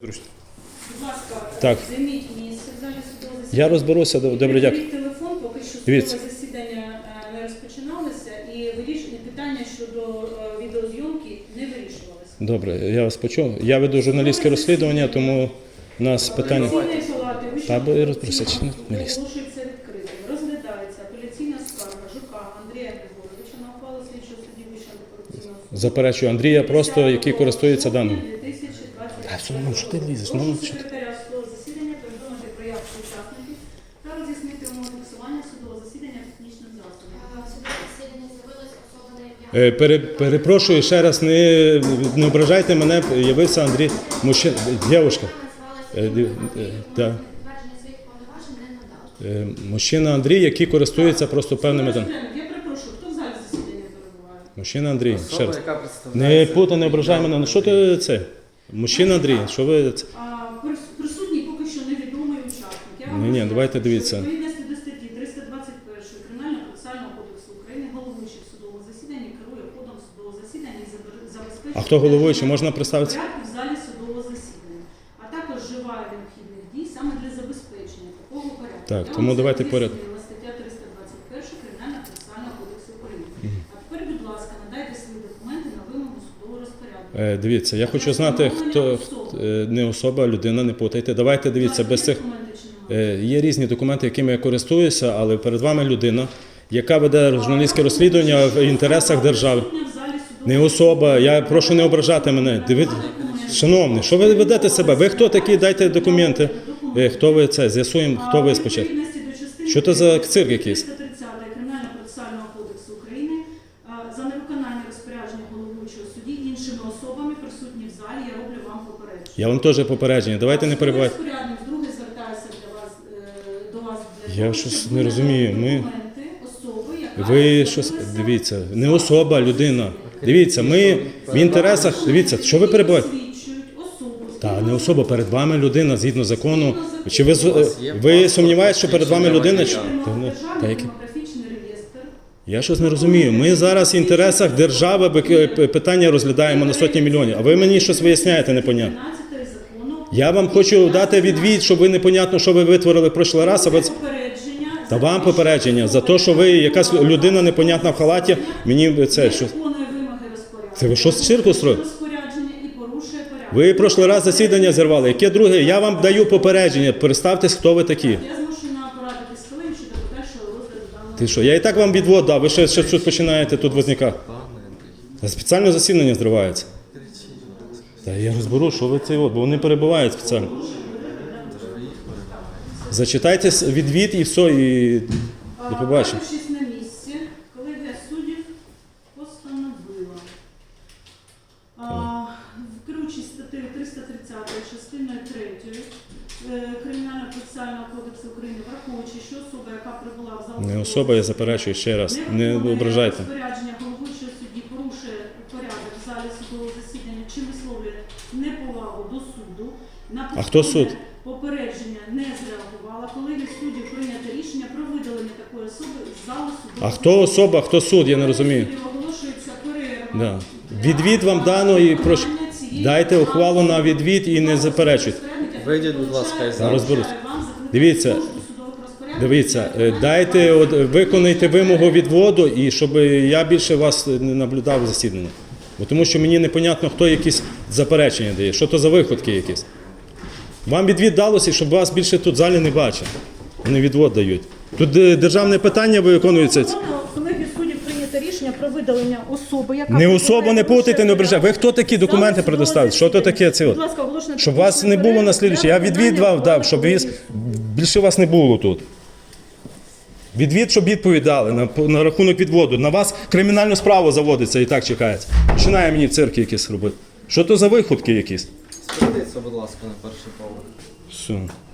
Будь ласка, Так. займіть місце в залі судового засідання. Я розберуся, добре, дякую. Телефон, поки що Дивіться. судове засідання е, не розпочиналося, і вирішення питання щодо е, відеозйомки не вирішувалося. Добре, я вас почув. Я веду журналістське розслідування, тому у нас питання. Апеляційної палати Та, бо я розберуся, чи не- оголошується відкритим. Розглядається апеляційна скарга Жука Андрія Григоровича на ухвалу слідчого судді Вищого антикорупційного суду. Заперечую Андрія, просто який користується даним. 2020 Та все одно, що ти лізеш? Ну, що ти? секретаря судового засідання повідомити про явку учасників та роз'яснити умови фіксування судового засідання технічним засобом. Судове засідання з'явилась особа на ім'я Е, Пере, перепрошую ще раз, не, не ображайте мене, явився Андрій Мужчина. Дівушка. Е, ді- е, да. підтвердження своїх повноважень не надала. Е, Мужчина Андрій, який користується просто певними там. Я перепрошую, хто в залі засідання перебуває? Мужчина Андрій, ще раз. яка Не представляє путай, не ображай мене. Ну що ти це? Мужчина Андрій, що ви це? А, присутній поки що невідомий учасник. Я вам Ні-ні, роз'ясню, давайте дивіться. Відповідності до статті 321 Кримінального процесуального кодексу України головуючий в судовому засіданні керує ходом судового засідання і забер- забезпечує А хто головуючий? Можна представитися? порядку в залі судового засідання, а також вживає необхідних дій саме для забезпечення такого порядку. Так, Я тому вам давайте поряд. пояснила, Стаття 321 Кримінального процесуального кодексу України. А тепер, будь ласка, надайте свої документи на вимогу судового розпорядку. Е, Дивіться, я хочу знати, хто е, не особа, людина, не путайте. Давайте дивіться, без цих е, є різні документи, якими я користуюся, але перед вами людина, яка веде журналістське розслідування в інтересах держави. Не особа, я прошу не ображати мене. Дивіться, шановний, що ви ведете себе? Ви хто такі? Дайте документи. Е, Хто ви це? З'ясуємо, хто ви спочатку. Що то за цирк якийсь? 330 Кримінального процесуального кодексу України а, за невиконання розпорядження головуючого судді іншими особами присутні в залі, я роблю вам попередження. Я вам теж попередження. Давайте не перебивайте. Розпорядник вдруге звертаюся для вас, е, до вас для Я того, щось щоб не ви розумію. надали Ми- документи особи, яка Ви щось дивіться, не особа, людина. Дивіться, ми в інтересах. Дивіться, що ви перебуваєте? Особу. Та не особа перед вами людина згідно закону. Чи ви з- ви сумніваєтеся, що перед вами людина? Чи та, ну, та Державний які? демографічний реєстр. Я щось не розумію. Ми зараз в інтересах держави бик- п- питання розглядаємо на сотні мільйонів. А ви мені щось виясняєте непонятно. 15 закону. Я вам хочу дати відвід, щоб ви непонятно, що ви витворили в прошлий раз. А ви Попередження. та вам попередження за те, що ви якась людина непонятна в халаті. Мені це що. Виконує вимоги розпорядження. Це ви що з цирку строїте? Розпорядження і порушує порядок. Ви в прошлий раз засідання зірвали. Яке друге? Я вам даю попередження. Представтесь, хто ви такі. Я. Ти що? Я і так вам відвод дав. Ви ще, ще тут починаєте тут возникати. Спеціально засідання зривається. Та я розберу, що ви це, от, бо вони перебувають спеціально. Зачитайте відвід і все, і до побачення. На місці, колегія суддів постановила. А, Керуючись статтею 330 частиною 3 е, Кримінального процесуального кодексу України, враховуючи, що особа, яка прибула в Не особа, я заперечую ще раз. Не ображайте. Розпорядження порядок в залі судового засідання чи висловлює неповагу до суду. На А хто суд? Попередження не зреагувала. Колегія суддів прийнято рішення про видалення такої особи з залу судового А хто особа, хто суд, я не розумію. Оголошується перерва. Да. Відвід вам дано і прошу. Дайте ухвалу на відвід і не заперечуйте. Вийдіть, будь ласка, залу. розберусь. Дивіться. Дивіться, е, дайте, от, виконайте вимогу відводу, і щоб я більше вас не наблюдав в засіданні. Бо тому що мені непонятно, хто якісь заперечення дає, що то за виходки якісь. Вам відвід далося, щоб вас більше тут в залі не бачили. Вони відвод дають. Тут е, державне питання виконується. Прийнято рішення про видалення особи, яка Не особу не путайте, не ображайте. Ви хто такі документи предоставили? Що то таке це? Будь ласка, Щоб вас не було на слідуючий. Я відвід вам дав, щоб більше вас не було тут. Відвід, щоб відповідали на, на рахунок відводу. На вас кримінальну справу заводиться і так чекається. Починає мені цирки якісь робити. Що то за виходки якісь? Спустіться, будь ласка, на перший поверх. Все.